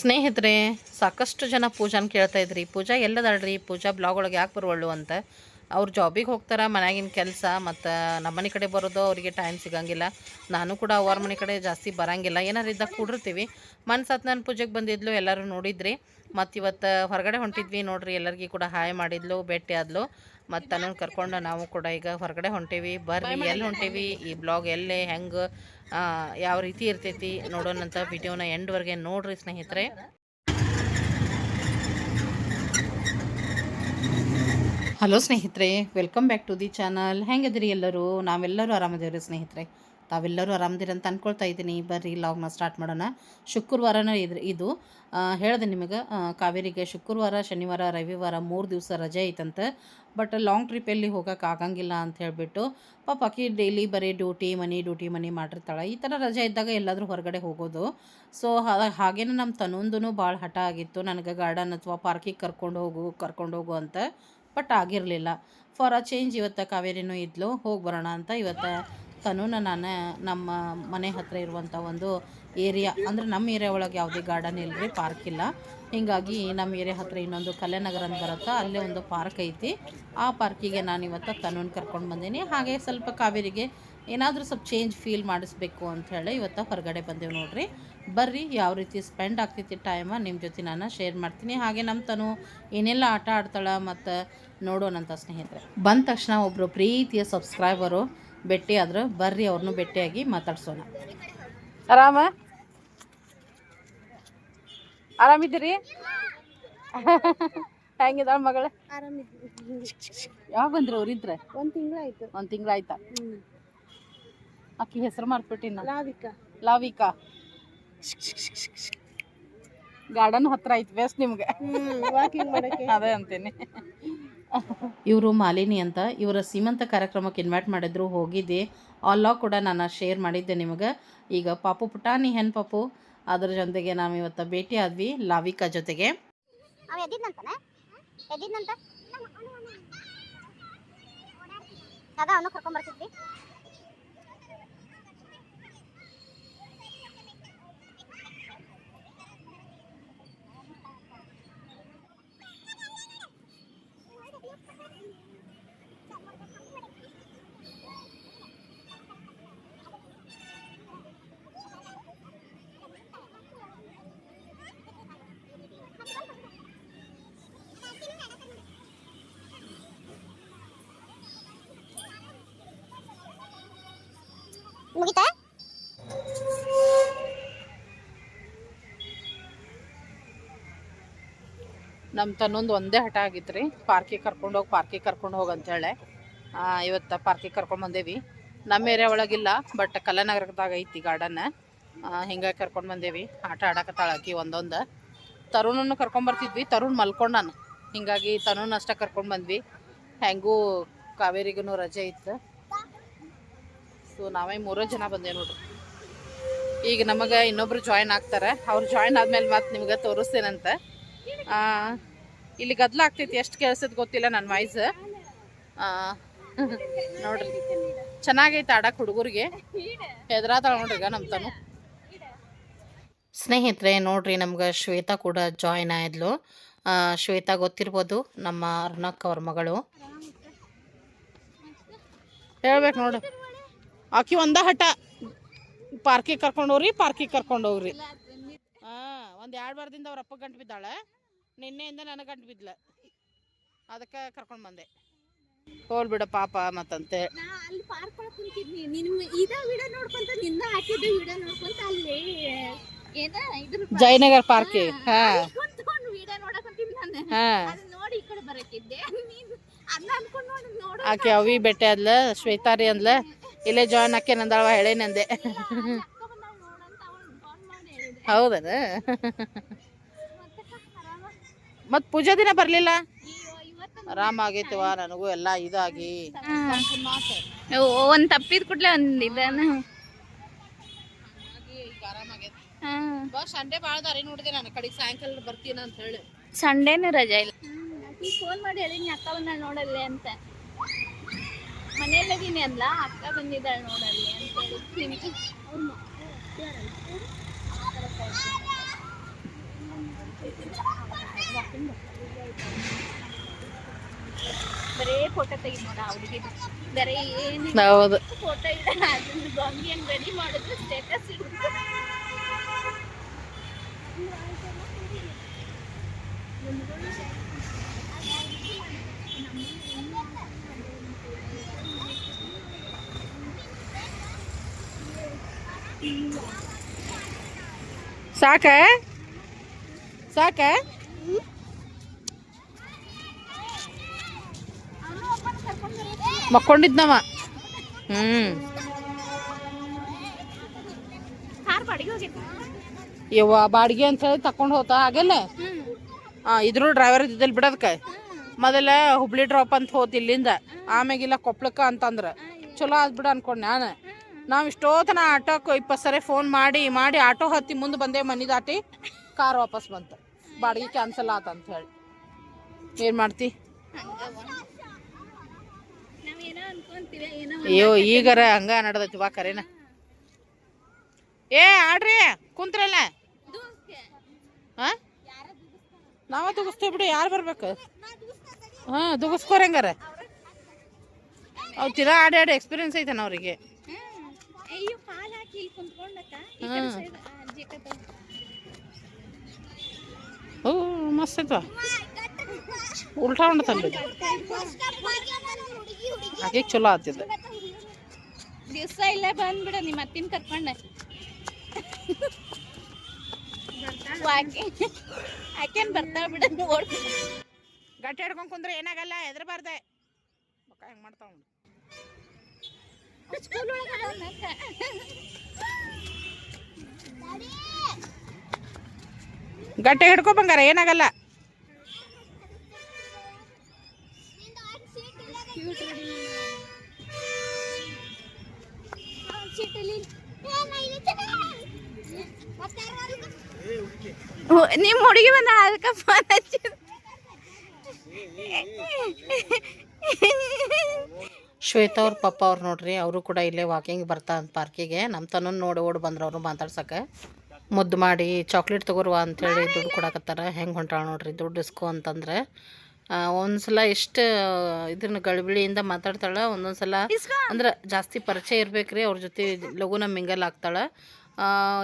ಸ್ನೇಹಿತರೆ ಸಾಕಷ್ಟು ಜನ ಪೂಜಾನ ಕೇಳ್ತಾ ಇದ್ರಿ. ಪೂಜಾ ಎಲ್ಲದಾಳ್ರಿ? ಪೂಜಾ ಬ್ಲಾಗ್ ಒಳಗೆ ಯಾಕೆ ಬರುವಳ್ಳು ಅಂತ. ಅವ್ರು ಜಾಬಿಗೆ ಹೋಗ್ತಾರ, ಮನ್ಯಾಗಿನ ಕೆಲಸ, ಮತ್ತು ನಮ್ಮನೆ ಕಡೆ ಬರೋದು ಅವರಿಗೆ ಟೈಮ್ ಸಿಗಂಗಿಲ್ಲ. ನಾನು ಕೂಡ ಅವ್ರ ಮನೆ ಕಡೆ ಜಾಸ್ತಿ ಬರಂಗಿಲ್ಲ. ಏನಾರು ಇದ್ದಾಗ ಕೂಡಿರ್ತೀವಿ. ಮನ್ ನನ್ನ ಪೂಜೆಗೆ ಬಂದಿದ್ಲು, ಎಲ್ಲರೂ ನೋಡಿದ್ರಿ. ಮತ್ತು ಇವತ್ತು ಹೊರಗಡೆ ಹೊಂಟಿದ್ವಿ ನೋಡ್ರಿ, ಎಲ್ಲರಿಗೂ ಕೂಡ ಹಾಯ್ ಮಾಡಿದ್ಲು, ಭೇಟಿ ಆದ್ಲು. ಮತ್ತು ತನ್ನನ್ನು ಕರ್ಕೊಂಡು ನಾವು ಕೂಡ ಈಗ ಹೊರಗಡೆ ಹೊಂಟೀವಿ. ಬರ್ರಿ ಎಲ್ಲಿ ಹೊಂಟೀವಿ? ಈ ಬ್ಲಾಗ್ ಎಲ್ಲೇ, ಹೆಂಗೆ ಯಾವ ರೀತಿ ಇರ್ತೈತಿ ನೋಡೋಣಂತ ವಿಡಿಯೋನ ಎಂಡ್ವರೆಗೆ ನೋಡ್ರಿ ಸ್ನೇಹಿತರೆ. ಹಲೋ ಸ್ನೇಹಿತರೆ welcome back to the channel ಹೆಂಗಿದ್ರಿ ಎಲ್ಲರೂ? ನಾವೆಲ್ಲರೂ ಆರಾಮದೇವ್ರಿ ಸ್ನೇಹಿತರೆ. ತಾವೆಲ್ಲರೂ ಆರಾಮದಿರಿ ಅಂತ ಅಂದ್ಕೊಳ್ತಾ ಇದ್ದೀನಿ. ಬರ್ರಿ ಲಾಗ್ನ ಸ್ಟಾರ್ಟ್ ಮಾಡೋಣ. ಶುಕ್ರವಾರನ ಇದು ಇದು. ಹೇಳಿದೆ ನಿಮಗೆ ಕಾವೇರಿಗೆ ಶುಕ್ರವಾರ, ಶನಿವಾರ, ರವಿವಾರ ಮೂರು ದಿವಸ ರಜೆ ಐತಂತೆ. ಬಟ್ ಲಾಂಗ್ ಟ್ರಿಪ್ಪಲ್ಲಿ ಹೋಗೋಕೆ ಆಗಂಗಿಲ್ಲ ಅಂತ ಹೇಳಿಬಿಟ್ಟು, ಪಾಪ ಆಕಿ ಡೈಲಿ ಬರೀ ಡ್ಯೂಟಿ ಮನಿ ಡ್ಯೂಟಿ ಮನಿ ಮಾಡಿರ್ತಾಳೆ. ಈ ಥರ ರಜೆ ಇದ್ದಾಗ ಎಲ್ಲಾದರೂ ಹೊರಗಡೆ ಹೋಗೋದು. ಸೊ ಹಾಗೇನೆ ನಮ್ಮ ತನ್ನೊಂದೂ ಭಾಳ ಹಠ ಆಗಿತ್ತು. ನನಗೆ ಗಾರ್ಡನ್ ಅಥವಾ ಪಾರ್ಕಿಗೆ ಕರ್ಕೊಂಡು ಹೋಗು ಕರ್ಕೊಂಡು ಹೋಗು ಅಂತ. ಬಟ್ ಆಗಿರಲಿಲ್ಲ. ಫಾರ್ ಅ ಚೇಂಜ್ ಇವತ್ತು ಕಾವೇರಿನೂ ಇದ್ಲು, ಹೋಗಿ ಬರೋಣ ಅಂತ ಇವತ್ತು ತನೂನ ನಾನು ನಮ್ಮ ಮನೆ ಹತ್ತಿರ ಇರುವಂಥ ಒಂದು ಏರಿಯಾ ಅಂದರೆ ನಮ್ಮ ಏರಿಯಾ ಒಳಗೆ ಯಾವುದೇ ಗಾರ್ಡನ್ ಇಲ್ಲರಿ ಪಾರ್ಕ್ ಇಲ್ಲ. ಹೀಗಾಗಿ ನಮ್ಮ ಏರಿಯಾ ಹತ್ತಿರ ಇನ್ನೊಂದು ಕಲ್ಯಾನಗರ ಅಂತ ಬರುತ್ತೆ, ಅಲ್ಲೇ ಒಂದು ಪಾರ್ಕ್ ಐತಿ. ಆ ಪಾರ್ಕಿಗೆ ನಾನು ಇವತ್ತು ತನೂನ್ ಕರ್ಕೊಂಡು ಬಂದೀನಿ. ಹಾಗೆ ಸ್ವಲ್ಪ ಕಾವೇರಿಗೆ ಏನಾದರೂ ಸ್ವಲ್ಪ ಚೇಂಜ್ ಫೀಲ್ ಮಾಡಿಸ್ಬೇಕು ಅಂತ ಹೇಳಿ ಇವತ್ತು ಹೊರಗಡೆ ಬಂದೇವು ನೋಡಿರಿ. ಬರ್ರಿ ಯಾವ ರೀತಿ ಸ್ಪೆಂಡ್ ಆಗ್ತೈತಿ ಟೈಮ ನಿಮ್ಮ ಜೊತೆ ನಾನು ಶೇರ್ ಮಾಡ್ತೀನಿ. ಹಾಗೆ ನಮ್ಮ ತನು ಏನೆಲ್ಲ ಆಟ ಆಡ್ತಾಳೆ ಮತ್ತು ನೋಡೋಣಂತ ಸ್ನೇಹಿತರೆ. ಬಂದ ತಕ್ಷಣ ಒಬ್ಬರು ಪ್ರೀತಿಯ ಸಬ್ಸ್ಕ್ರೈಬರು ಭೇಟಿ ಆದ್ರೆ ಬರ್ರಿ ಅವ್ರನ್ನೂ ಭೇಟಿಯಾಗಿ ಮಾತಾಡ್ಸೋಣ. ಆರಾಮ? ಆರಾಮಿದ್ದೀರಿ? ಹೆಂಗಿದಾಳ ಮಗಳ? ಯಾವ ಬಂದ್ರಿ ಅವ್ರಿದ್ರೆ ಒಂದ್ ತಿಂಗಳಾಯ್ತು ಒಂದು ತಿಂಗಳಾಯ್ತಾ ಆಕಿ ಹೆಸರು ಮಾಡ್ಬಿಟ್ಟಿನ ಲಾವಿಕಾ. ಲಾವಿಕಾ. ಗಾರ್ಡನ್ ಹತ್ರ ಐತಿ ಬೆಸ್ಟ್ ನಿಮ್ಗೆ. ವಾಕಿಂಗ್ ಮಾಡಕ್ಕೆ. ಅದೇ ಅಂತೀನಿ. ಇವರು ಮಾಲಿನಿ ಅಂತ. ಇವರ ಸೀಮಂತ ಕಾರ್ಯಕ್ರಮಕ್ಕೆ ಇನ್ವೈಟ್ ಮಾಡಿದ್ರು ಹೋಗಿದ್ದೆ. ಆಲ್ ಕೂಡ ನಾನು ಶೇರ್ ಮಾಡಿದ್ದೆ ನಿಮಗೆ. ಈಗ ಪಾಪು ಪುಟಾಣಿ ಹೆಣ್ ಪಾಪು. ಅದ್ರ ಜೊತೆಗೆ ನಾವು ಇವತ್ತು ಭೇಟಿ ಆದ್ವಿ ಲಾವಿಕಾ ಜೊತೆಗೆ. ಅವನು ಕರ್ಕೊಂಡ್ ಬರ್ತಿದ್ವಿ. ನಮ್ಮ ತನ್ನೊಂದು ಒಂದೇ ಹಠ ಆಗಿತ್ತು ರೀ ಪಾರ್ಕಿಗೆ ಕರ್ಕೊಂಡು ಹೋಗಿ, ಪಾರ್ಕಿಗೆ ಕರ್ಕೊಂಡು ಹೋಗಿ ಅಂತೇಳಿ ಇವತ್ತು ಪಾರ್ಕಿಗೆ ಕರ್ಕೊಂಡು ಬಂದೇವಿ. ನಮ್ಮ ಏರಿಯಾ ಒಳಗಿಲ್ಲ, ಬಟ್ ಕಲ್ಲನಗರದಾಗ ಐತಿ ಗಾರ್ಡನ್. ಹಿಂಗಾಗಿ ಕರ್ಕೊಂಡು ಬಂದೇವಿ. ಆಟ ಆಡಕತ್ತಾಳ ಆಕಿ ಒಂದೊಂದು. ತರುಣನ್ನು ಕರ್ಕೊಂಬರ್ತಿದ್ವಿ ತರುಣ್ ನಾನು ಹಿಂಗಾಗಿ ತರುಣ್ ಅಷ್ಟೇ ಕರ್ಕೊಂಡು ಬಂದ್ವಿ. ಹೆಂಗೂ ಕಾವೇರಿಗೂ ರಜೆ ಇತ್ತು. ಸೊ ನಾವೇ ಮೂರೋ ಜನ ಬಂದೇವೆ ನೋಡ್ರಿ. ಈಗ ನಮಗೆ ಇನ್ನೊಬ್ರು ಜಾಯ್ನ್ ಆಗ್ತಾರೆ. ಅವ್ರು ಜಾಯ್ನ್ ಆದ್ಮೇಲೆ ಮತ್ತೆ ನಿಮ್ಗೆ ತೋರಿಸ್ತೇನಂತೆ. ಇಲ್ಲಿ ಗದ್ಲ ಆಗ್ತೈತಿ, ಎಷ್ಟು ಕೇಳಿಸೋದು ಗೊತ್ತಿಲ್ಲ ನನ್ನ ವಾಯ್ಸ್ ನೋಡ್ರಿ. ಚೆನ್ನಾಗೈತೆ ಆಡಕ್ಕೆ ಹುಡುಗರಿಗೆ. ಹೆದರಾತಾಳ ನೋಡ್ರಿ ಈಗ ನಮ್ಮ ತನು ಸ್ನೇಹಿತರೆ, ನೋಡ್ರಿ ನಮ್ಗೆ ಶ್ವೇತಾ ಕೂಡ ಜಾಯ್ನ್ ಆಯಿದ್ಲು ಶ್ವೇತಾ ಗೊತ್ತಿರ್ಬೋದು, ನಮ್ಮ ಅರ್ಣಕ್ ಅವ್ರ ಮಗಳು. ಹೇಳ್ಬೇಕು ನೋಡು. ಆಕಿ ಒಂದ ಹಠ ಪಾರ್ಕಿಗೆ ಕರ್ಕೊಂಡು ಹೋಗ್ರಿ ಪಾರ್ಕಿಗೆ ಕರ್ಕೊಂಡು ಹೋಗ್ರಿ ಹಾಂ ಒಂದು ಎರಡು ವಾರದಿಂದ ಅವ್ರ ಅಪ್ಪ ಗಂಟು ಬಿದ್ದಾಳೆ. ನಿನ್ನೆಯಿಂದ ನನಗೆ ಗಂಟು ಬಿದ್ಲ. ಅದಕ್ಕೆ ಕರ್ಕೊಂಡು ಬಂದೆ. ಹೋಲ್ ಬಿಡ ಪಾಪ ಮತ್ತಂತೆ. ಅಲ್ಲಿ ಪಾರ್ಕ್ ಒಳಗ್ ಕುಂತಿದ್ನಿ. ನಿನ್ ಇದ ವಿಡಿಯೋ ನೋಡ್ಕೊಂತ ನಿನ್ನ ಹಾಕಿದ್ದ ವಿಡಿಯೋ ನೋಡ್ಕೊಂತ ಅಲ್ಲಿ ಏನ ಇದ್ರ ಜಯನಗರ್ ಪಾರ್ಕಿ. ಹಾಂ ಕುಂತ್ಕೊಂಡು ವಿಡಿಯೋ ನೋಡಕ್ ಹೊಂಟಿದ್ನಿ ನಾನು. ಅದನ್ನ ನೋಡಿ ಈ ಕಡೆ ಬರಕಿದ್ದೆ. ನೀನ್ ಅದನ್ನ ಅನ್ಕೊಂಡ್ ನೋಡಿ ನೋಡು ಆಕೆ ಅವಿ ಬೆಟ್ಟೆ ಅದ್ಲ ಶ್ವೇತಾರಿ ಅಂದ್ಲ. ಇಲ್ಲೇ ಜಾಯ್ನ್ ಆಕೆ ನಂದಳವ ಹೇಳೇನಂದೆ ಹೌದನ? ಮತ್ ಪೂಜಾ ದಿನ ಬರ್ಲಿಲ್ಲ? ಆರಾಮ ಆಗೈತಿವ ನನಗೂ ಎಲ್ಲ ಇದಾಗಿ. ಒಂದ್ ತಪ್ಪಿದ ಕೂಡ್ಲೆ ಒಂದ್ ಇದನ್ನ ಬಾ ಸಂಡೆ ಭಾಳ ದಾರಿ ನೋಡಿದೆ ನಾನು ಕಡೆಗೆ ಸಾಯಂಕಾಲ ಬರ್ತೀನಿ ಅಂತ ಹೇಳಿ. ಸಂಡೇನು ರಜಾ ಇಲ್ಲ. ಫೋನ್ ಮಾಡಿ ಹೇಳಿ ಅಕ್ಕ ಬಂದ ನೋಡಲ್ಲಿ ಅಂತ. ಮನೆಯಲ್ಲಿದ್ದೀನಿ ಅಲ್ಲ ಅಕ್ಕ ಬಂದಿದ್ದಾಳೆ ನೋಡಲ್ಲಿ ಅಂತೇಳಿ ಕ್ಲಿನಿಕ್ ಬರೇ ಫೋಟೋ ತೆಗಿ ನೋಡ ಅವ್ರಿಗೆ ಬೇರೆ ಏನು ಫೋಟೋ ಇಲ್ಲ ಅದನ್ನು ಗೊಂಬಿಯನ್ನು ರೆಡಿ ಮಾಡಿದ್ರೆ ಸ್ಟೇಟಸ್ ಇಡುತ್ತೆ ಸಾಕ? ಸಾಕ? ಮಕ್ಕೊಂಡಿದ್ನವ. ಹ್ಮ್. ಇವ ಬಾಡಿಗೆ ಅಂತ ಹೇಳಿ ತಕೊಂಡು ಹೋತ. ಆಗಲ್ಲ ಆ, ಇದ್ರು ಡ್ರೈವರ್ ಇದ್ದಲ್ಲಿ ಬಿಡೋದಕ್ಕೆ ಮೊದಲ ಹುಬ್ಳಿ ಡ್ರಾಪ್ ಅಂತ ಹೋತ್ ಇಲ್ಲಿಂದ. ಆಮ್ಯಾಗಿಲ್ಲ ಕೊಪ್ಳಕ್ಕ ಅಂತಂದ್ರ. ಚಲೋ ಆದ್ ಬಿಡ ಅನ್ಕೊಂಡ್ ನಾನು. ನಾವು ಇಷ್ಟೋತನ ಆಟೋಕ್ಕೆ ಇಪ್ಪತ್ತು ಸರಿ ಫೋನ್ ಮಾಡಿ ಮಾಡಿ ಆಟೋ ಹತ್ತಿ ಮುಂದೆ ಬಂದೆ ಮನೆ ದಾಟಿ ಕಾರ್ ವಾಪಸ್ ಬಂತು. ಬಾಡಿಗೆ ಕ್ಯಾನ್ಸಲ್ ಆತ ಅಂತ ಹೇಳಿ. ಏನು ಮಾಡ್ತಿ? ಅಯ್ಯೋ, ಈಗಾರ ಹಂಗ ನಡ್ದೈತಿ ಬಾ ಕರೇನ. ಏ, ಆಡ್ರಿ, ಕುಂತ್ರಲ್ಲ. ಹಾಂ? ನಾವ ದುಗಿಸ್ತೇವೆ ಬಿಡಿ, ಯಾರು ಬರ್ಬೇಕು? ಹಾ, ದುಗಿಸ್ಕೋರ್ ಅವ್ರು ಅವ್ ತಿರ ಆಡಿ ಆಡಿ ಎಕ್ಸ್ಪೀರಿಯನ್ಸ್ ಐತನ ಅವ್ರಿಗೆ. ಅಯ್ಯೋ ಪಾಲು ಹಾಕಿ ಇಲ್ಲಿ ಕುಂತ್ಕೊಂಡಕ್ಕ? ಈ ಕಡೆ. ಅಜ್ಜಿ. ಓ ಮಸ್ತ್ ಉಲ್ಟಾ ಹೊಂಡತಲ್ಲ ಹಾಗೆ ಚಲೋ ಆತಿದ ದಿವ್ಸ ಇಲ್ಲೇ ಬಂದ್ಬಿಡ ನಿಮ್ಮ ಅತ್ತಿನ ಕರ್ಕೊಂಡ. ಆಕೆನ್ ಬರ್ತಾಳ ಬಿಡ ನೋಡಿ. ಗಟ್ಟಿ ಹಿಡ್ಕೊಂಡ್ ಕುಂದ್ರೆ ಏನಾಗಲ್ಲ ಹೆದರ್ಬಾರ್ದೆ. ಹೆಂಗ್ ಮಾಡ್ತಾವ ಸ್ಕೂಲ್ ಗಟ್ಟಿ ಹಿಡ್ಕೊ ಬಂಗಾರ ಏನಾಗಲ್ಲ. ನಿಮ್ಮ ಹುಡುಗಿ ಬಂದ ಅದಕ್ಕೆ ಫೋನ್ ಹಚ್ಚಿ ಶ್ವೇತಾ ಅವ್ರ ಪಪ್ಪ ಅವ್ರು ನೋಡ್ರಿ, ಅವರು ಕೂಡ ಇಲ್ಲೇ ವಾಕಿಂಗ್ ಬರ್ತಾ ಅಂತ ಪಾರ್ಕಿಗೆ. ನಮ್ಮ ತನ ನೋಡಿ ಓಡಿ ಬಂದ್ರು ಅವರು ಮಾತಾಡ್ಸಕ್ಕೆ ಮುದ್ದು ಮಾಡಿ ಚಾಕ್ಲೇಟ್ ತಗೋರ್ವ ಅಂಥೇಳಿ ದುಡ್ಡು ಕೊಡಕತ್ತಾರ. ಹೆಂಗೆ ಹೊಂಟಾಳ ನೋಡ್ರಿ, ದುಡ್ಡು ಇಸ್ಕೊ ಅಂತಂದ್ರೆ. ಒಂದು ಒಂದ್ಸಲ ಎಷ್ಟು ಇದನ್ನ ಗಳಬಿಳಿಯಿಂದ ಮಾತಾಡ್ತಾಳೆ ಒಂದೊಂದು ಸಲ ಅಂದ್ರೆ ಜಾಸ್ತಿ ಪರಿಚಯ ಇರ್ಬೇಕ್ರಿ, ಅವ್ರ ಜೊತೆ ಲಘುನ ಮಿಂಗಲ್ ಆಗ್ತಾಳೆ.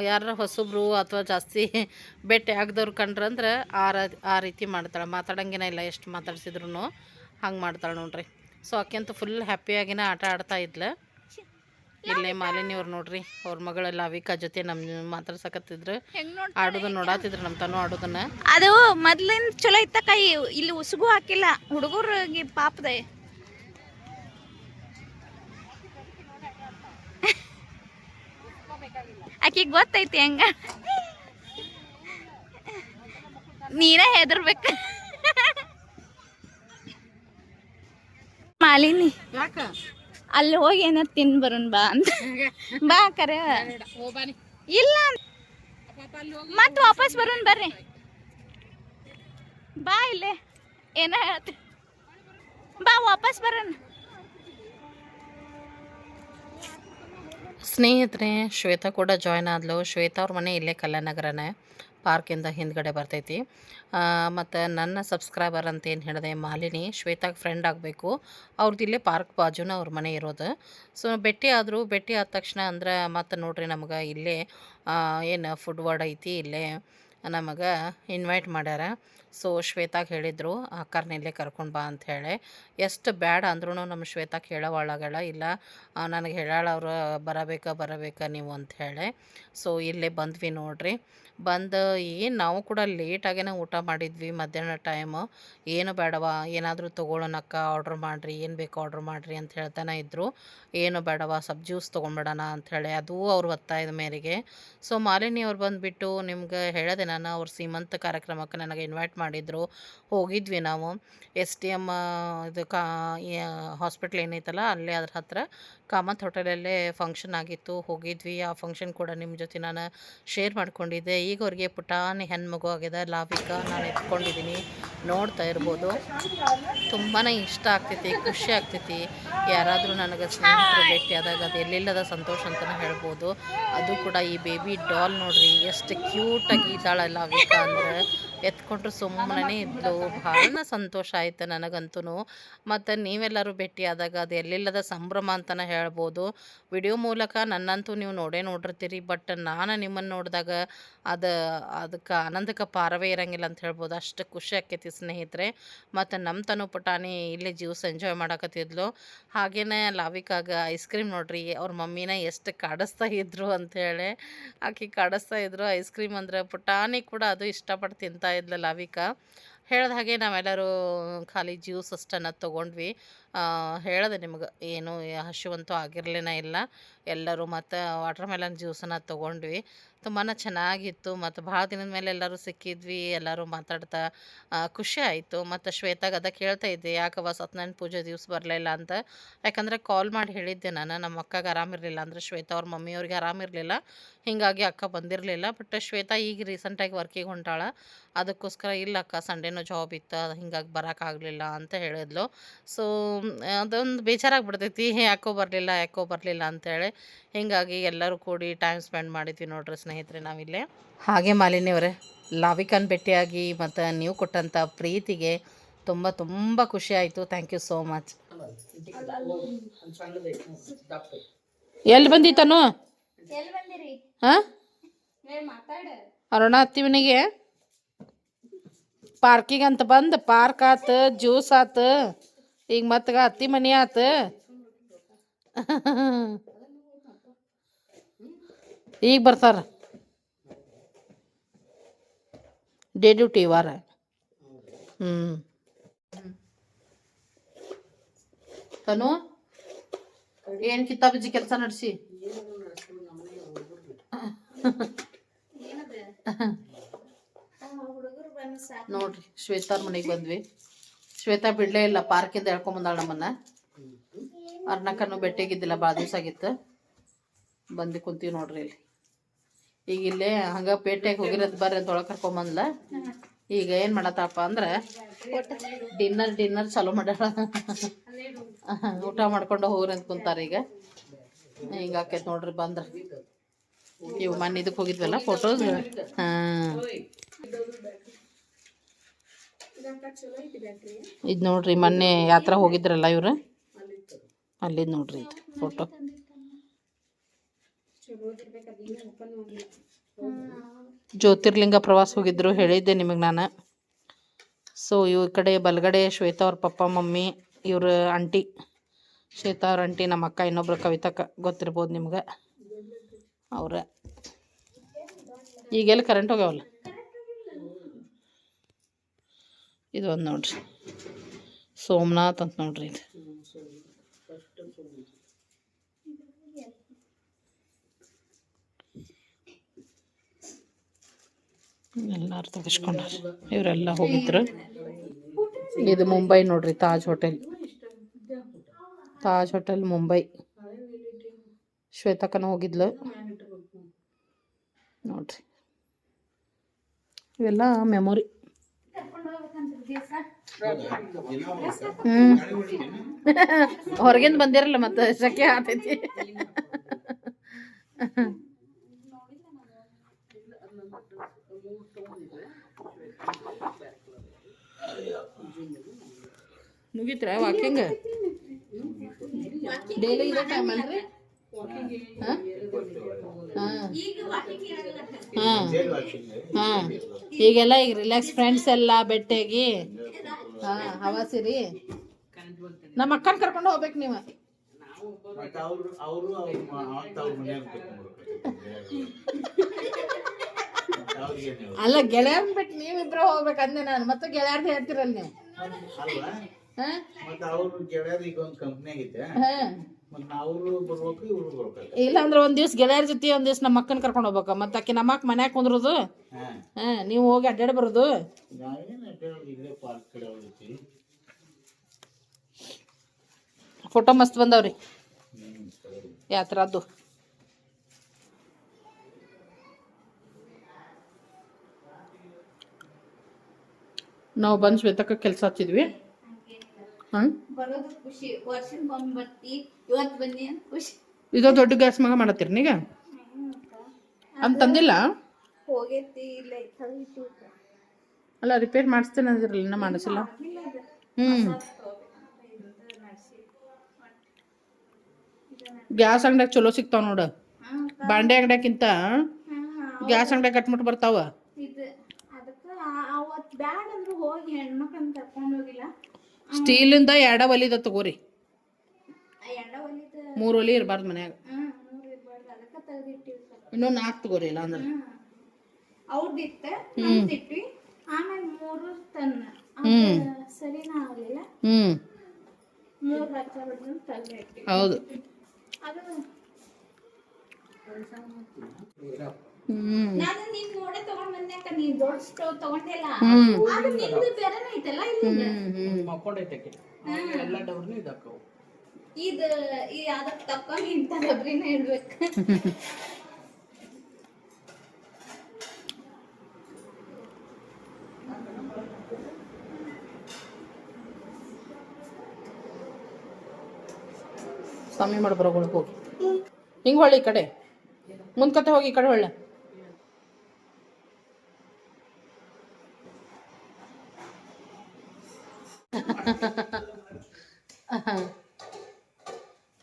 ಯಾರ ಹೊಸಬ್ರು ಅಥವಾ ಜಾಸ್ತಿ ಭೇಟಿ ಆಗದವ್ರು ಕಂಡ್ರಂದ್ರೆ ಆ ರ- ಆ ರೀತಿ ಮಾಡ್ತಾಳೆ. ಮಾತಾಡಂಗೇನ ಇಲ್ಲ ಎಷ್ಟು ಮಾತಾಡ್ಸಿದ್ರು ಹಂಗೆ ಮಾಡ್ತಾಳೆ ನೋಡ್ರಿ. ಸೊ ಆಕೆಂತೂ ಫುಲ್ ಹ್ಯಾಪಿಯಾಗಿನ ಆಟ ಆಡ್ತಾ ಇದ್ಲ. ಇಲ್ಲೇ ಮಾಲಿನಿ ಅವ್ರು ನೋಡ್ರಿ ಅವ್ರ ಮಗಳೆಲ್ಲ ಅವಿಕಾ ಜೊತೆ ನಮ್ಮ ಮಾತಾಡ್ಸಕತ್ತಿದ್ರು. ಆಡೋದನ್ನ ನೋಡಾತಿದ್ರು ನಮ್ಮ ತಾನು ಆಡೋದನ್ನ. ಅದು ಮೊದ್ಲಿನ ಚಲೋ ಇತ್ತ ಕೈ ಇಲ್ಲಿ ಉಸುಗು ಹಾಕಿಲ್ಲ. ಹುಡುಗರಿಗೆ ಪಾಪದ. ಆಕಿಗೆ ಗೊತ್ತೈತಿ ಹೆಂಗ? ನೀನೇ ಹೆದರ್ಬೇಕ. ಮಾಲಿನಿ. ಯಾಕ? ಅಲ್ಲಿ ಹೋಗಿ ಏನಾರ ತಿನ್ ಬರೋಣ ಬಾ ಅಂತ. ಬಾ ಕರೆ. ಇಲ್ಲ ಮತ್ ವಾಪಸ್ ಬರೋಣ ಬರ್ರಿ. ಬಾ ಇಲ್ಲೇ. ಏನ ಹೇಳ್ತಿ? ಬಾ ವಾಪಸ್ ಬರೋಣ. ಸ್ನೇಹಿತರೆ ಶ್ವೇತಾ ಕೂಡ ಜಾಯ್ನ್ ಆದ್ಲು. ಶ್ವೇತಾ ಅವ್ರ ಮನೆ ಇಲ್ಲೇ ಕಲ್ಯಾಣನಗರನೇ ಪಾರ್ಕಿಂದ ಹಿಂದ್ಗಡೆ ಬರ್ತೈತಿ. ಮತ್ತು ನನ್ನ ಸಬ್ಸ್ಕ್ರೈಬರ್ ಅಂತ ಏನು ಹೇಳಿದೆ, ಮಾಲಿನಿ, ಶ್ವೇತಾಗೆ ಫ್ರೆಂಡ್ ಆಗಬೇಕು. ಅವ್ರದ್ದು ಇಲ್ಲೇ ಪಾರ್ಕ್ ಬಾಜುನ ಅವ್ರ ಮನೆ ಇರೋದು. ಸೊ ಭೇಟಿ ಆದರೂ ಭೇಟಿ ಆದ ತಕ್ಷಣ ಅಂದ್ರೆ ಮತ್ತು ನೋಡ್ರಿ ನಮ್ಗೆ ಇಲ್ಲೇ ಏನು ಫುಡ್ ವರ್ಡ್ ಐತಿ, ಇಲ್ಲೇ ನಮಗೆ ಇನ್ವೈಟ್ ಮಾಡ್ಯಾರ. ಸೊ ಶ್ವೇತಾಗೆ ಹೇಳಿದರು, ಅಕ್ಕರ್ನ ಇಲ್ಲೇ ಕರ್ಕೊಂಡು ಬಾ ಅಂತ ಹೇಳಿ. ಎಷ್ಟು ಬ್ಯಾಡ ಅಂದ್ರೂ ನಮ್ಮ ಶ್ವೇತಾ ಹೇಳೋವಳಗಳ ಇಲ್ಲ. ನನಗೆ ಹೇಳಾಳ ಅವ್ರು, ಬರಬೇಕಾ ಬರಬೇಕಾ ನೀವು ಅಂತ ಹೇಳಿ. ಸೊ ಇಲ್ಲೇ ಬಂದ್ವಿ ನೋಡ್ರಿ. ಬಂದು ಏನು ನಾವು ಕೂಡ ಲೇಟಾಗೇನೆ ಊಟ ಮಾಡಿದ್ವಿ, ಮಧ್ಯಾಹ್ನ ಟೈಮು. ಏನು ಬೇಡವ, ಏನಾದರೂ ತೊಗೊಳೋಣಕ್ಕ ಆರ್ಡ್ರ್ ಮಾಡಿರಿ, ಏನು ಬೇಕು ಆರ್ಡ್ರ್ ಮಾಡಿರಿ ಅಂತ ಹೇಳ್ತಾನೆ ಇದ್ದರು ಏನು ಬೇಡವ, ಸಬ್ ಜ್ಯೂಸ್ ತೊಗೊಂಡ್ಬಿಡೋಣ ಅಂಥೇಳಿ ಅದೂ ಅವ್ರು ಒತ್ತಾಯದ ಮೇರೆಗೆ. ಸೊ ಮಾಲಿನಿ ಅವ್ರು ಬಂದುಬಿಟ್ಟು, ನಿಮ್ಗೆ ಹೇಳೋದೆ ನಾನು ಅವ್ರ ಸೀಮಂತ ಕಾರ್ಯಕ್ರಮಕ್ಕೆ ನನಗೆ ಇನ್ವೈಟ್ ಮಾಡಿದ್ರು. ಹೋಗಿದ್ವಿ ನಾವು. ಎಸ್ ಟಿ ಎಂ ಇದು ಕಾ ಹಾಸ್ಪಿಟ್ಲ್ ಏನೈತಲ್ಲ ಅಲ್ಲೇ ಅದ್ರ ಹತ್ರ ಕಾಮತ್ ಹೋಟೆಲಲ್ಲೇ ಫಂಕ್ಷನ್ ಆಗಿತ್ತು. ಹೋಗಿದ್ವಿ. ಆ ಫಂಕ್ಷನ್ ಕೂಡ ನಿಮ್ಮ ಜೊತೆ ನಾನು ಶೇರ್ ಮಾಡ್ಕೊಂಡಿದ್ದೆ. ಈಗ ಅವ್ರಿಗೆ ಪುಟಾಣಿ ಹೆಣ್ಮಗು ಆಗಿದೆ. ಲಾಭಿಕ ನಾನು ಎತ್ಕೊಂಡಿದ್ದೀನಿ. ನೋಡ್ತಾ ಇರ್ಬೋದು. ತುಂಬಾ ಇಷ್ಟ ಆಗ್ತೈತಿ, ಖುಷಿ ಆಗ್ತೈತಿ. ಯಾರಾದರೂ ನನಗೆ ಸ್ನೇಹಿತರು ಆದಾಗ ಅದು ಎಲ್ಲಿಲ್ಲದ ಸಂತೋಷ ಅಂತಲೇ ಹೇಳ್ಬೋದು. ಅದು ಕೂಡ ಈ ಬೇಬಿ ಡಾಲ್ ನೋಡ್ರಿ, ಎಷ್ಟು ಕ್ಯೂಟಾಗಿ ಇದ್ದಾಳೆ ಲಾವಿಕ ಅಂದರೆ. ಎತ್ಕೊಂಡ್ರು ಸುಮ್ಮನೆ ಇದ್ಲು. ಭಾಳ ಸಂತೋಷ ಆಯ್ತು ನನಗಂತೂ ಮತ್ತು ನೀವೆಲ್ಲರೂ ಭೇಟಿಯಾದಾಗ ಅದು ಎಲ್ಲಿಲ್ಲದ ಸಂಭ್ರಮ ಅಂತಲೇ ಹೇಳ್ಬೋದು. ವಿಡಿಯೋ ಮೂಲಕ ನನ್ನಂತೂ ನೀವು ನೋಡೇ ನೋಡಿರ್ತೀರಿ. ಬಟ್ ನಾನು ನಿಮ್ಮನ್ನು ನೋಡಿದಾಗ ಅದು, ಅದಕ್ಕೆ ಆನಂದಕ್ಕೆ ಪಾರವೇ ಇರಂಗಿಲ್ಲ ಅಂತ ಹೇಳ್ಬೋದು. ಅಷ್ಟು ಖುಷಿ ಆಕೈತಿ ಸ್ನೇಹಿತರೆ. ಮತ್ತು ನಮ್ಮ ತನು ಪುಟಾಣಿ ಇಲ್ಲೇ ಜ್ಯೂಸ್ ಎಂಜಾಯ್ ಮಾಡಕತ್ತಿದ್ಲು. ಹಾಗೆಯೇ ಲಾವಿಕಾಗ ಐಸ್ ಕ್ರೀಮ್ ನೋಡ್ರಿ, ಅವ್ರ ಮಮ್ಮಿನ ಎಷ್ಟು ಕಾಡಿಸ್ತಾ ಇದ್ರು ಅಂಥೇಳಿ ಆಕೆ ಕಾಡಿಸ್ತಾ ಇದ್ರು. ಐಸ್ ಕ್ರೀಮ್ ಅಂದರೆ ಪುಟಾಣಿ ಕೂಡ ಅದು ಇಷ್ಟಪಟ್ಟು ತಿಂತಾ ಇದ್ಲು ಲಾವಿಕಾ. ಹೇಳ್ದ ಹಾಗೆ ನಾವೆಲ್ಲರೂ ಖಾಲಿ ಜ್ಯೂಸ್ ಅಷ್ಟನ್ನು ತೊಗೊಂಡ್ವಿ. ಹೇಳಿದೆ ನಿಮ್ಗೆ ಏನು ಹಸಿವಂತೂ ಆಗಿರಲೇನ ಇಲ್ಲ. ಎಲ್ಲರೂ ಮತ್ತು ವಾಟರ್ ಮೆಲನ್ ಜ್ಯೂಸನ್ನು ತೊಗೊಂಡ್ವಿ. ತುಂಬಾ ಚೆನ್ನಾಗಿತ್ತು ಮತ್ತು ಭಾಳ ದಿನದ ಮೇಲೆ ಎಲ್ಲರೂ ಸಿಕ್ಕಿದ್ವಿ, ಎಲ್ಲರೂ ಮಾತಾಡ್ತಾ ಖುಷಿ ಆಯಿತು. ಮತ್ತು ಶ್ವೇತಾಗ ಅದ ಕೇಳ್ತಾ ಇದ್ದೆ ಯಾಕವ ಸತ್ಯನಾರಾಯಣ ಪೂಜೆ ದಿವ್ಸ ಬರಲಿಲ್ಲ ಅಂತ. ಯಾಕಂದರೆ ಕಾಲ್ ಮಾಡಿ ಹೇಳಿದ್ದೆ ನಾನು ನಮ್ಮ ಅಕ್ಕಗೆ ಆರಾಮಿರಲಿಲ್ಲ ಅಂದರೆ ಶ್ವೇತಾ ಅವ್ರ ಮಮ್ಮಿಯವ್ರಿಗೆ ಆರಾಮಿರಲಿಲ್ಲ. ಹೀಗಾಗಿ ಅಕ್ಕ ಬಂದಿರಲಿಲ್ಲ ಬಟ್ ಶ್ವೇತಾ ಈಗ ರೀಸೆಂಟಾಗಿ ವರ್ಕಿಗೆ ಹೊಂಟಾಳ ಅದಕ್ಕೋಸ್ಕರ ಇಲ್ಲ ಅಕ್ಕ ಸಂಡೇನೂ ಜಾಬ್ ಇತ್ತು ಹಿಂಗಾಗಿ ಬರೋಕ್ಕಾಗಲಿಲ್ಲ ಅಂತ ಹೇಳಿದ್ಲು ಸೊ ಅದೊಂದು ಬೇಜಾರಾಗ್ಬಿಡ್ತೈತಿ ಯಾಕೋ ಬರಲಿಲ್ಲ ಯಾಕೋ ಬರಲಿಲ್ಲ ಅಂತೇಳಿ ಹೀಗಾಗಿ ಎಲ್ಲರೂ ಕೂಡಿ ಟೈಮ್ ಸ್ಪೆಂಡ್ ಮಾಡಿದ್ವಿ ನೋಡ್ರಿ ಸ್ನೇಹಿತರೆ ನಾವಿಲ್ಲೇ ಹಾಗೆ ಮಾಲಿನಿಯವರೇ ಲಾವಿಕನ್ ಭೇಟಿಯಾಗಿ ಮತ್ತು ನೀವು ಕೊಟ್ಟಂಥ ಪ್ರೀತಿಗೆ ತುಂಬ ತುಂಬ ಖುಷಿ ಆಯಿತು ಥ್ಯಾಂಕ್ ಯು ಸೋ ಮಚ್ ಎಲ್ಲಿ ಬಂದಿತ್ತನು ಹಾಂ? ಮಾತಾಡ. ಅರುಣ ಅತ್ತಿವನಿಗೆ ಪಾರ್ಕಿಗೆ ಅಂತ ಬಂದು ಪಾರ್ಕ್ ಆತು ಜ್ಯೂಸ್ ಆತು. ಈಗ ಮತ್ಗ ಅತ್ತಿ ಮನಿ ಆತು. ಈಗ ಬರ್ತಾರ. ಡೇ ಡ್ಯೂಟಿ ವಾರ. ಹ್ಞೂ ತನು? ಏನು ಕಿತಾಬಜ್ಜಿ ಕೆಲಸ ನಡೆಸಿ? ಹುಡುಗರು ಬಂದು ಸಾಕು ನೋಡ್ರಿ, ಶ್ವೇತಾರ್ ಮನೆಗೆ ಬಂದ್ವಿ. ಶ್ವೇತಾ ಬಿಡ್ಲೇ ಇಲ್ಲ ಪಾರ್ಕಿಂದ ಹೇಳ್ಕೊಂಬಂದಾಳ ನಮ್ಮನ್ನ. ಅರ್ಣಕ್ಕನ್ನು ಬೆಟ್ಟಿಗಿದ್ದಿಲ್ಲ ಭಾಳ ದಿವಸ ಆಗಿತ್ತು. ಬಂದು ಕುಂತೀವಿ ನೋಡ್ರಿ ಇಲ್ಲಿ. ಈಗ ಇಲ್ಲೇ ಹಂಗ ಪೇಟೆಗೆ ಹೋಗಿರೋದು ಬರ್ರಿ ಅಂತ ಒಳಗೆ ಕರ್ಕೊಂಬಂದ್ಲ ಈಗ ಏನು ಮಾಡತ್ತಪ್ಪ ಅಂದ್ರೆ ಡಿನ್ನರ್ ಡಿನ್ನರ್ ಚಾಲೂ ಮಾಡ್ಯಾಳ. ಊಟ ಮಾಡ್ಕೊಂಡು ಹೋಗ್ರಿ ಅಂತ ಕುಂತಾರ ಈಗ. ಹಿಂಗ ಆಕೈತೆ ನೋಡ್ರಿ ಬಂದ್ರ. ಇವು ಮೊನ್ನೆ ಇದಕ್ಕೆ ಹೋಗಿದ್ವಲ್ಲ ಫೋಟೋಸ್ ಹಾಂ. ಇದು ನೋಡ್ರಿ ಮೊನ್ನೆ ಯಾತ್ರ ಹೋಗಿದ್ರಲ್ಲ ಇವ್ರು? ಅಲ್ಲಿ ನೋಡ್ರಿ ಇದು ಫೋಟೋ ಜ್ಯೋತಿರ್ಲಿಂಗ ಪ್ರವಾಸ ಹೋಗಿದ್ರು, ಹೇಳಿದ್ದೆ ನಿಮಗೆ ನಾನು. ಸೊ ಇವ್ ಕಡೆ ಬಲಗಡೆ ಶ್ವೇತಾ ಅವ್ರ ಪಪ್ಪ, ಮಮ್ಮಿ, ಇವ್ರ ಆಂಟಿ. ಶ್ವೇತಾ ಅವ್ರ ಆಂಟಿ ನಮ್ಮ ಅಕ್ಕ ಇನ್ನೊಬ್ರು ಕವಿತಕ್ಕ ಗೊತ್ತಿರ್ಬೋದು ನಿಮ್ಗೆ. ಅವ್ರ. ಈಗೆಲ್ಲ ಕರೆಂಟ್ ಹೋಗ್ಯಾವಲ್ಲ? ಇದು ಒಂದು ನೋಡ್ರಿ. ಸೋಮನಾಥ್ ಅಂತ ನೋಡ್ರಿ ಇದು. ಎಲ್ಲಾರು ತೆಗೆಸ್ಕೊಂಡ್ರಿ. ಇವರೆಲ್ಲ ಹೋಗಿದ್ರು. ಇದು ಮುಂಬೈ ನೋಡ್ರಿ ತಾಜ್ ಹೋಟೆಲ್. ತಾಜ್ ಹೋಟೆಲ್ ಮುಂಬೈ. ಶ್ವೇತಕ್ಕನ ಹೋಗಿದ್ಲು. ನೋಡ್ರಿ. ಇವೆಲ್ಲ ಮೆಮೊರಿ ಹ್ಮ್. ಹೊರಗಿಂದ ಬಂದಿರಲ್ಲ ಮತ್ತೆ ಸೆಕೆ ಆತೈತಿ. ಮುಗಿತ್ರ ವಾಕಿಂಗ್ ಡೈಲಿ ಇದೇ ಟೈಮ್ ಅಲ್ರಿ? ಈಗೆಲ್ಲ ಈಗ ರಿಲ್ಯಾಕ್ಸ್ ಫ್ರೆಂಡ್ಸ್ ಎಲ್ಲ ಬೆಟ್ಟಾಗಿ. ಹಾಂ ಹವಾಸಿರಿ ನಮ್ಮ ಅಕ್ಕನ ಕರ್ಕೊಂಡು ಹೋಗ್ಬೇಕು ನೀವು. ಅಲ್ಲ ಗೆಳೆಯರ್ ಬಿಟ್ಟು ನೀವಿಬ್ರು ಹೋಗ್ಬೇಕು ಅಂದೆ ನಾನು. ಮತ್ತೆ ಗೆಳೆಯರ್ದು ಹೇಳ್ತಿರಲ್ಲ ನೀವು ಹಾಂ. ಇಲ್ಲ ಅಂದ್ರೆ ಒಂದು ದಿವ್ಸ ಗೆಳೆಯರ ಜೊತೆ ಒಂದು ದಿವ್ಸ ನಮ್ಮ ಅಕ್ಕನ ಕರ್ಕೊಂಡು ಹೋಗ್ಬೇಕ. ಮತ್ತೆ ಅಕ್ಕಿ ನಮ್ಮ ಅಕ್ಕ ಮನ್ಯಾಗ ಕುಂದ್ರದು. ಹಾ. ನೀವು ಹೋಗಿ ಅಡ್ಡಾಡಿ ಬರೋದು. ಫೋಟೋ ಮಸ್ತ್ ಬಂದವ್ರಿ. ಯಾವ ಥರ ಯಾತ್ರಾದ್ದು ನಾವು ಬಂದು ಶ್ವೇತಕ್ಕ ಕೆಲಸ ಹಚ್ಚಿದ್ವಿ. ಬರೋದು ಖುಷಿ. ವರ್ಷಕ್ಕೊಮ್ಮೆ ಬರ್ತಿ. ಇವತ್ತು ಬನ್ನಿ ಅಂತ ಖುಷಿ. ಇದು ದೊಡ್ಡ ಗ್ಯಾಸ್ ಮಗ ಮಾಡತ್ತೀರಿ ನೀಗ ಅಂತಂದಿಲ್ಲ ಹೋಗೈತಿ ಇಲ್ಲ ಅಲ್ಲ ರಿಪೇರ್ ಮಾಡಿಸ್ತೇನೆ ಅಂದಿರಲ್ಲ ಇನ್ನೂ ಮಾಡಿಸಿಲ್ಲ. ಹ್ಮ್. ಗ್ಯಾಸ್ ಅಂಗಡ್ಯಾಗ ಚಲೋ ಸಿಗ್ತಾವ ನೋಡು. ಬಾಂಡೆ ಅಂಗಡ್ಯಾಗಿಂತ ಗ್ಯಾಸ್ ಅಂಗಡ್ಯಾಗ ಕಟ್ಬಿಟ್ಟು ಬರ್ತಾವ. ಇದು ಅದಕ್ಕೆ ಅವತ್ತು ಬ್ಯಾಗ್ ಅಂದ್ರೆ ಹೋಗಿ ಹೆಣ್ಮಕ್ಳನ್ನ ಕರ್ಕೊಂಡು ಹೋಗಿಲ್ಲ. ಸ್ಟೀಲಿಂದ ಎರಡ ಒಲಿದ ತಗೋರಿ. ಮೂರು ಒಲಿ ಇರಬಾರ್ದು ಮನ್ಯಾಗ. ಇನ್ನೊಂದು ಮೂರು ಇರ್ಬಾರ್ದು. ಅದಕ್ಕೆ ತೆಗ್ದಿಟ್ಟಿವಿ ಇನ್ನೂ ನಾಲ್ಕು ತಗೋರಿ ಇಲ್ಲ ಅಂದ್ರೆ. ಅವ್ರದಿತ್ತ ನಮ್ದಿಟ್ವಿ ಆಮೇಲೆ ಮೂರು ತನ್ನ. ಸರಿನಾ ಆಗ್ಲಿಲ್ಲ. ಮೂರು ಹಚ್ಚ ಬಿಡ್ದು ತೆಗ್ದಿಟ್ವಿ ಹೌದು. ನಾನು ನಿನ್ ನೋಡೇ ತಗೊಂಡ್ ಬಂದ್ಯಾಕ ನೀ ದೊಡ್ಡ ಸ್ಟೋವ್ ತಗೊಂಡಿಲ್ಲ. ಅದು ನಿಂದು ಬೇರೆನೇ ಐತಲ್ಲ ಇಲ್ಲಿ? ಮಕ್ಕೊಂಡೈತೆ. ಎಲ್ಲ ಡಬ್ರಿನೂ ಇದಾಕವು ಇದು ಈ ಅದಕ್ಕೆ ತಕ್ಕ ಇಂಥ ಡಬ್ರಿನ ಇಡ್ಬೇಕು. ಸ್ವಾಮಿ ಮಾಡಿ ಬರೋಗಳು ಹೋಗಿ. ಹಿಂಗೆ ಹೊಳ್ಳಿ ಈ ಕಡೆ. ಮುಂದ್ಕತೆ ಹೋಗಿ ಈ ಕಡೆ ಹೊಳ್ಳೆ.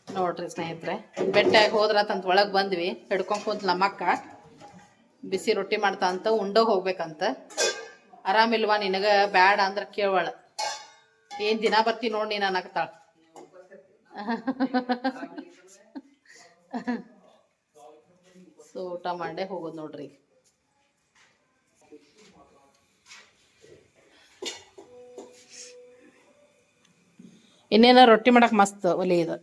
ನೋಡ್ರಿ ಸ್ನೇಹಿತರೆ ಬೆಟ್ಟಾಗಿ ಹೋದ್ರತಂತ ಒಳಗೆ ಬಂದ್ವಿ. ಹಿಡ್ಕೊಂಡ್ ಕುಂತ ನಮ್ಮಕ್ಕ ಬಿಸಿ ರೊಟ್ಟಿ ಮಾಡ್ತಾ ಅಂತ ಉಂಡೋ ಹೋಗ್ಬೇಕಂತ. ಆರಾಮಿಲ್ವಾ ನಿನಗ? ಬ್ಯಾಡ ಅಂದ್ರೆ ಕೇಳವಳ. ಏನ್ ದಿನ ಬರ್ತಿ ನೋಡಿ ನೀನು ಅನ್ನಕ್ತಾಳ ಸೊ ಊಟ ಮಾಡೇ ಹೋಗೋದು ನೋಡ್ರಿ ಇನ್ನೇನ ರೊಟ್ಟಿ ಮಾಡಕ್ ಮಸ್ತ್ ಒಲಿ ಇದು.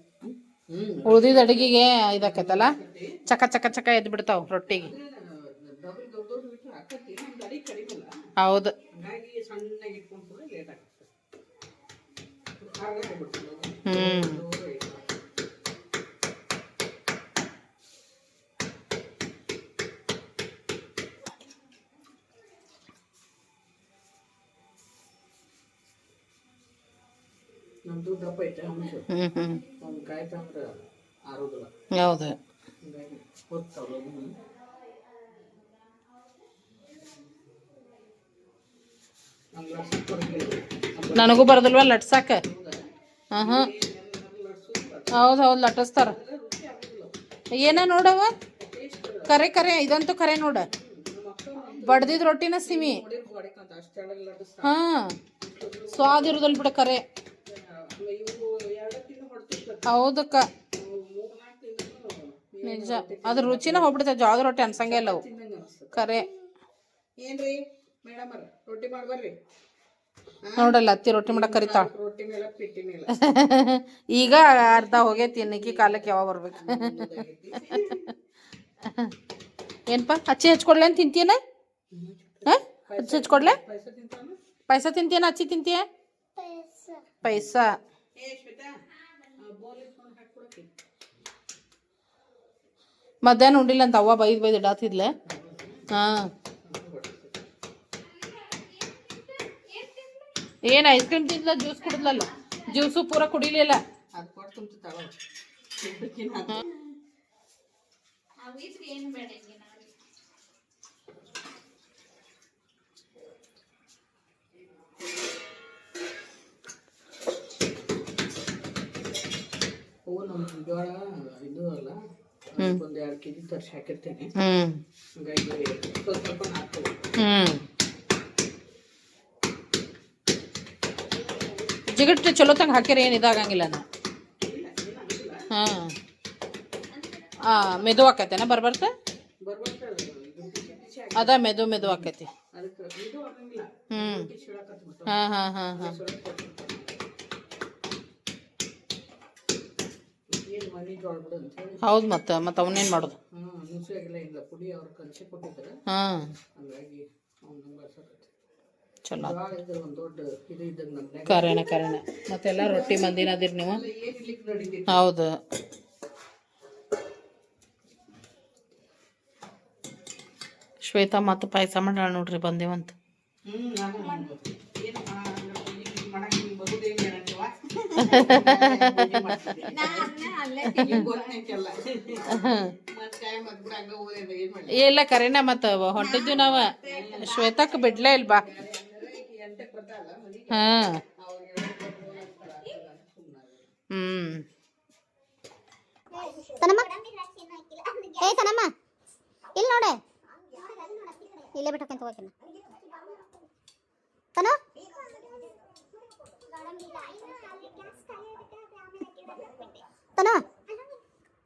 ಉಳ್ದಿದ ಅಡಿಗೆಗೆ ಇದಾಕೈತಲ್ಲ? ಚಕ ಚಕ ಚಕ ಎದ್ ಬಿಡ್ತಾವ ರೊಟ್ಟಿಗೆ. ಹೌದು. ಹ್ಮ್. ನಮ್ದು ದಪ್ಪ ಐತೆ ಅಂಶ ಹ್ಮ್ ಹ್ಮ್. ಒಂದು ಕಾಯಿ ತಂದ್ರೆ ಆರೋಗ್ಯ ಹೌದು. ಹಂಗಾಗಿ ಹೊತ್ತಾವ ನನಗೂ ಬರೋದಿಲ್ವ ಲಟ್ಸಾಕ ಹಾಂ ಹಾಂ. ಹೌದು ಹೌದು ಲಟ್ಟಿಸ್ತಾರ. ಏನ ನೋಡವ? ಕರೆ ಕರೆ ಇದಂತೂ ಕರೆ ನೋಡ. ಬಡ್ದಿದ ರೊಟ್ಟಿನ ಸಿಮಿ. ಹಾ. ಸ್ವಾದ ಇರೋದಲ್ ಬಿಡ ಕರೆ. ಹೌದಕ್ಕ. ನಿಜ. ಅದ್ರ ರುಚಿನ ಹೋಗ್ಬಿಡ್ತೈತೆ ಜೋಳದ ರೊಟ್ಟಿ ಅನ್ಸಂಗೆ ಇಲ್ಲ ಅವು. ಕರೆ. ಏನ್ರಿ ಮೇಡಮ್ ರೊಟ್ಟಿ ಮಾಡ್ಬರ್ರಿ ನೋಡಲ್ಲ ಅತ್ತಿ ರೊಟ್ಟಿ ಮಾಡಕ್ ಕರಿತಾಳ. ಈಗ ಅರ್ಧ ಹೋಗೈತಿ ಇನ್ನಿಕ್ಕಿ ಕಾಲಕ್ಕೆ ಯಾವಾಗ ಬರ್ಬೇಕು? ಏನಪ್ಪ ಅಚ್ಚಿ ಹಚ್ಕೊಡ್ಲೆ ಅಂತ ತಿಂತೀಯನ? ಹಾಂ? ಅಚ್ಚಿ ಹಚ್ಕೊಡ್ಲೆ? ಪೈಸಾ ತಿಂತಾನ? ಪೈಸಾ ತಿಂತೀಯನ ಅಚ್ಚಿ ತಿಂತೀಯ? ಪೈಸಾ. ಏ ಶ್ವೇತಾ ಬೋಲ್ ಇಟ್ಕೊಂಡು ಹಾಕ್ಕೊಡಕ್ಕೆ ಮಧ್ಯಾಹ್ನ ಉಂಡಿಲ್ಲ ಅಂತ ಅವ್ವ ಬೈದ್ ಬೈದ್ ಇಡಾತಿದ್ಲೆ. ಹಾಂ. ಏನು ಐಸ್ ಕ್ರೀಮ್ ತಿಂದ್ಲ? ಜ್ಯೂಸ್ ಕುಡಿದ್ಲಲ್ಲ. ಜ್ಯೂಸು ಪೂರ ಕುಡಿಲಿಲ್ಲ. ಅದು ನಮ್ಮ ಜೋಳ ಇದು ಅಲ್ಲ ಒಂದು ಎರಡು ಕೆ ಜಿ ತರಿಸಿ ಹಾಕಿರ್ತೇನೆ. ಹಂಗಾಗಿ ಸ್ವಲ್ಪ ಸ್ವಲ್ಪ ಹಾಕ್ತೇವೆ ಹ್ಞೂ ಜಿಗಟ್ಟು ಚಲೋ ತಂಗ ಹಾಕಿರ ಏನು ಇದಾಗಂಗಿಲ್ಲ ನಾ ಹಾಂ. ಹಾಂ ಮೆದು ಆಕೈತೆನ ಬರ್ಬರ್ತ? ಅದ ಮೆದು ಮೆದು ಆಕೈತಿ. ಅದಕ್ಕೆ ಹಾ ಹಾ ಹ್ಞೂ ಶಿಳಕತ್ಬಿಟ್ಟು. ಹಾಂ ಹಾಂ ಹಾಂ ಹಾಂ. ಮನೆ ಜೋಳ ಬಿಡು ಅಂತ ಹೇಳಿ. ಹೌದು ಮತ್ತೆ ಮತ್ತೆ ಅವನ್ನೇನು ಮಾಡೋದು? ನುಸಿಯಾಗಿಲ್ಲ ಇಲ್ಲ ಪುಡಿ ಅವ್ರು ಕಲಸಿ ಕೊಟ್ಟಿದ್ದಾರೆ ಹಾಂ. ಹಂಗಾಗಿ ಅವ್ನು ಚಲೋ. ಜೋಳ ಇದ್ರೆ ಒಂದು ದೊಡ್ಡ ಇದು ಇದ್ದಂಗೆ ನಮ್ಮ ಕರೆನ ಕರೆನ. ಮತ್ತೆಲ್ಲ ರೊಟ್ಟಿ ಮಂದಿನ ಅದಿರಿ ನೀವು? ಏನು ಇರ್ಲಿಕ್ಕೆ ನಡೀತೈತಿ ಹೌದು. ಶ್ವೇತಾ ಮತ್ತು ಪಾಯಸ ಮಾಡ್ಯಾಳ ನೋಡ್ರಿ ಬಂದೇವಂತ. ಹ್ಞೂ ನಾನು ಏನು ಮಾಡಕ್ಕೆ ನಾ ಇಲ್ಲ ಕರೆನ ಮತ್ತು ಹೊಂಟಿದ್ವಿ ನಾವು. ಶ್ವೇತಕ್ಕೆ ಬಿಡ್ಲೇ ಇಲ್ವಾ? ಹಾಂ. ತನಮ್ಮ ಏ ತನಮ್ಮ ಇಲ್ಲಿ ನೋಡೆ. ಇಲ್ಲೇ ಬಿಟ್ಟು ಹೋಗ್ತೀನಿ ತನು? ತನು?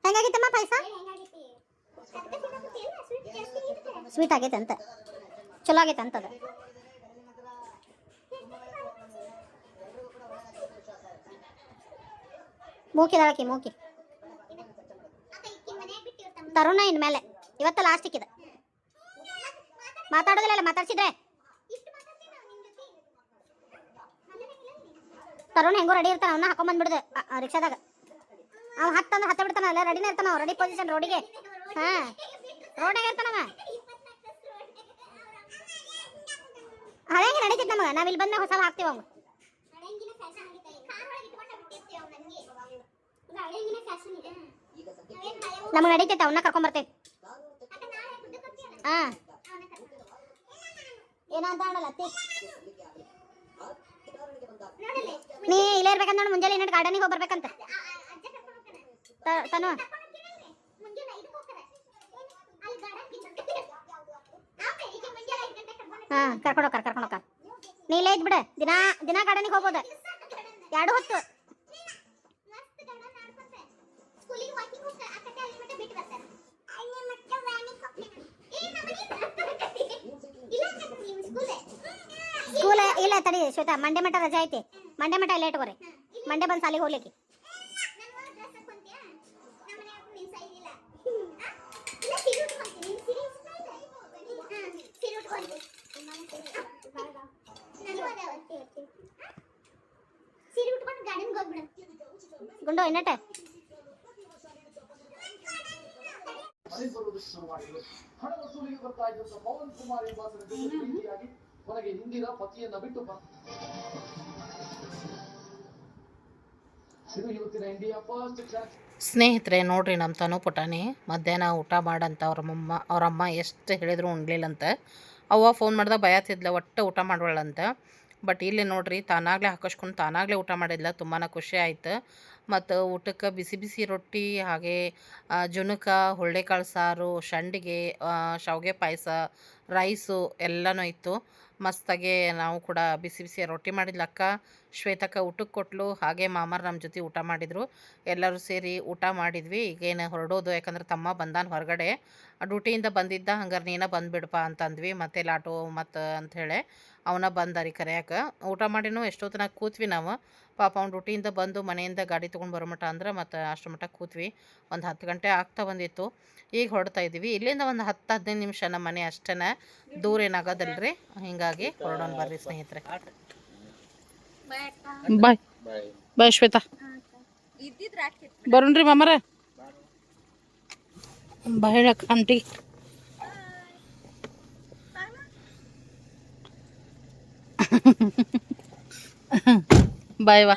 ಹೆಂಗಾಗಿತ್ತಮ್ಮ ಪಾಯಸ? ಸ್ವೀಟ್ ಆಗೈತೆ ಅಂತ ಚಲೋ ಆಗೈತೆ ಅಂತದ ಮೂಕಿದಾಳಕಿ ಮೂಕಿ. ತರುಣ ಇನ್ಮೇಲೆ. ಇವತ್ತ ಲಾಸ್ಟ್ ಇದೆ ಮಾತಾಡೋದಿಲ್ಲ ಮಾತಾಡ್ಸಿದ್ರೆ? ತರುಣ ಹೆಂಗೋ ರೆಡಿ ಇರ್ತಾನ ಅವನ್ನ ಹಾಕೊಂಡ್ ಬಂದ್ಬಿಡ್ದೆ ರಿಕ್ಷಾದಾಗ. ಅವ್ ಹತ್ತಂದ್ರೆ ಹತ್ತ ಬಿಡ್ತಾನ ಅಲ್ಲ ರೆಡಿನೇ ಇರ್ತಾನ ರೆಡಿ ಪೊಸಿಷನ್ ರೋಡಿಗೆ ಹಾ ರೋಡಾಗ ಇರ್ತಾನವ ಹಳೆಂಗೆ ನಡೀತೈತೆ ನಮಗ ನಾವು ಇಲ್ಲಿ ಬಂದಾಗ ಹೊಸ ಹಾಕ್ತೀವಿ ಅವ್ ನಮಗೆ ನಡೀತೈತೆ ಅವನ್ನ ಕರ್ಕೊಂಡ್ ಬರ್ತೈತಿ. ಹಾ. ಏನಂತ ಅತ್ತಿ. ನೀ ಇಲ್ಲೇ ಇರ್ಬೇಕಂತ ನೋಡಿ ಮುಂಜಾನೆ ಇನ್ನೊಂದು ಗಾರ್ಡನಿಗೆ ಹೋಗಿ ಬರ್ಬೇಕಂತ. ತನು. ಹಾ, ಕರ್ಕೊಂಡು ಹೋಗ್ತಾರ ಕರ್ಕೊಂಡು ಹೋಗ್ತಾರ ನೀ ಇಲ್ಲೇ ಇದ್ ಬಿಡ ದಿನಾ ದಿನಾ ಗಾರ್ಡನಿಗೆ ಹೋಗ್ಬೋದು. ಎರಡು ಹೊತ್ತು. ಸ್ಕೂಲ್, ಇಲ್ಲ ತಡಿ ಶ್ವೇತಾ ಮಂಡೆ ಮಠ ರಜಾ ಐತಿ. ಮಂಡೆ ಮಠ ಇಲ್ಲೇ ಇಟ್ಕೋರಿ ಮಂಡೆ ಬಂದು ಸಾಲಿಗೆ ಹೋಗ್ಲಿಕ್ಕೆ. ಗುಂಡು ಕ್ಷಣ ಸ್ನೇಹಿತರೆ, ನೋಡ್ರಿ ನಮ್ಮ ತನು ಪುಟಾಣಿ. ಮಧ್ಯಾಹ್ನ ಊಟ ಮಾಡಂತ ಅವ್ರ ಮಮ್ಮ ಅವರಮ್ಮ ಎಷ್ಟು ಹೇಳಿದ್ರು ಉಣ್ಲಿಲ್ಲಂತ. ಅವ್ವ ಫೋನ್ ಮಾಡ್ದಾಗ ಬಯತಿದ್ಲ, ಒಟ್ಟು ಊಟ ಮಾಡೋಳಂತ ಬಟ್ ಇಲ್ಲಿ ನೋಡ್ರಿ, ತಾನಾಗಲೇ ಹಾಕಿಸ್ಕೊಂಡು ತಾನಾಗಲೇ ಊಟ ಮಾಡಿದ್ಲ ತುಂಬಾ ಖುಷಿ ಆಯ್ತು. ಮತ್ತು ಊಟಕ್ಕೆ ಬಿಸಿ ಬಿಸಿ ರೊಟ್ಟಿ ಹಾಗೆ ಆ, ಜುನಕ ಹುರುಳಿಕಾಳು ಸಾರು ಸಂಡಿಗೆ ಶಾವಿಗೆ ಪಾಯಸ ರೈಸು ಎಲ್ಲನೂ ಇತ್ತು. ಮಸ್ತಾಗೆ ನಾವು ಕೂಡ ಬಿಸಿ ಬಿಸಿ ರೊಟ್ಟಿ ಮಾಡಿದ್ಲ ಅಕ್ಕ ಶ್ವೇತಕ್ಕ ಊಟಕ್ಕೆ ಕೊಟ್ಲು, ಹಾಗೆ ಮಾಮರು ನಮ್ಮ ಜೊತೆ ಊಟ ಮಾಡಿದರು. ಎಲ್ಲರೂ ಸೇರಿ ಊಟ ಮಾಡಿದ್ವಿ. ಈಗೇನು ಹೊರಡೋದು, ಯಾಕಂದ್ರೆ ತಮ್ಮ ಬಂದಾನ ಹೊರಗಡೆ. ಡ್ಯೂಟಿಯಿಂದ ಬಂದಿದ್ದ, ಹಂಗಾರೆ ನೀನ ಬಂದುಬಿಡಪ್ಪ ಅಂತಂದ್ವಿ ಮತ್ತೆ ಲಾಟೋ ಮತ್ತು ಅಂಥೇಳಿ ಅವನ ಬಂದರಿ ಕರೆಯಕ್ಕೆ ಊಟ ಮಾಡಿನೂ ಎಷ್ಟೊತ್ತನಾಗ ಕೂತ್ವಿ ನಾವು. ಪಾಪ ಅವ್ನು ಡ್ಯೂಟಿಯಿಂದ ಬಂದು ಮನೆಯಿಂದ ಗಾಡಿ ತೊಗೊಂಡು ಬರೋ ಮಟ್ಟ ಅಂದ್ರೆ ಮತ್ತು ಅಷ್ಟು ಮಟ್ಟ ಕೂತ್ವಿ. ಒಂದು ಹತ್ತು ಗಂಟೆ ಆಗ್ತಾ ಬಂದಿತ್ತು. ಈಗ ಹೊರಡ್ತಾ ಇದ್ದೀವಿ. ಇಲ್ಲಿಂದ ಒಂದು ಹತ್ತು ಹದಿನೈದು ನಿಮಿಷ ನಮ್ಮ ಮನೆ ಅಷ್ಟೇ ದೂರ ಏನಾಗೋದಲ್ರಿ? ಹೀಗಾಗಿ ಹೊರಡೋಣ ಬರ್ರಿ ಸ್ನೇಹಿತರೆ. ಬಾಯ್ ಬಾಯ್ ಶ್ವೇತಾ ಇದ್ದಿದ್ರೆ ಆಗ್ತಿತ್ತು ಬರೋಣ್ರಿ ಮಾಮರ ಬಾ ಹೇಳಕ್ ಆಂಟಿ ಬಾಯ್ ವಾ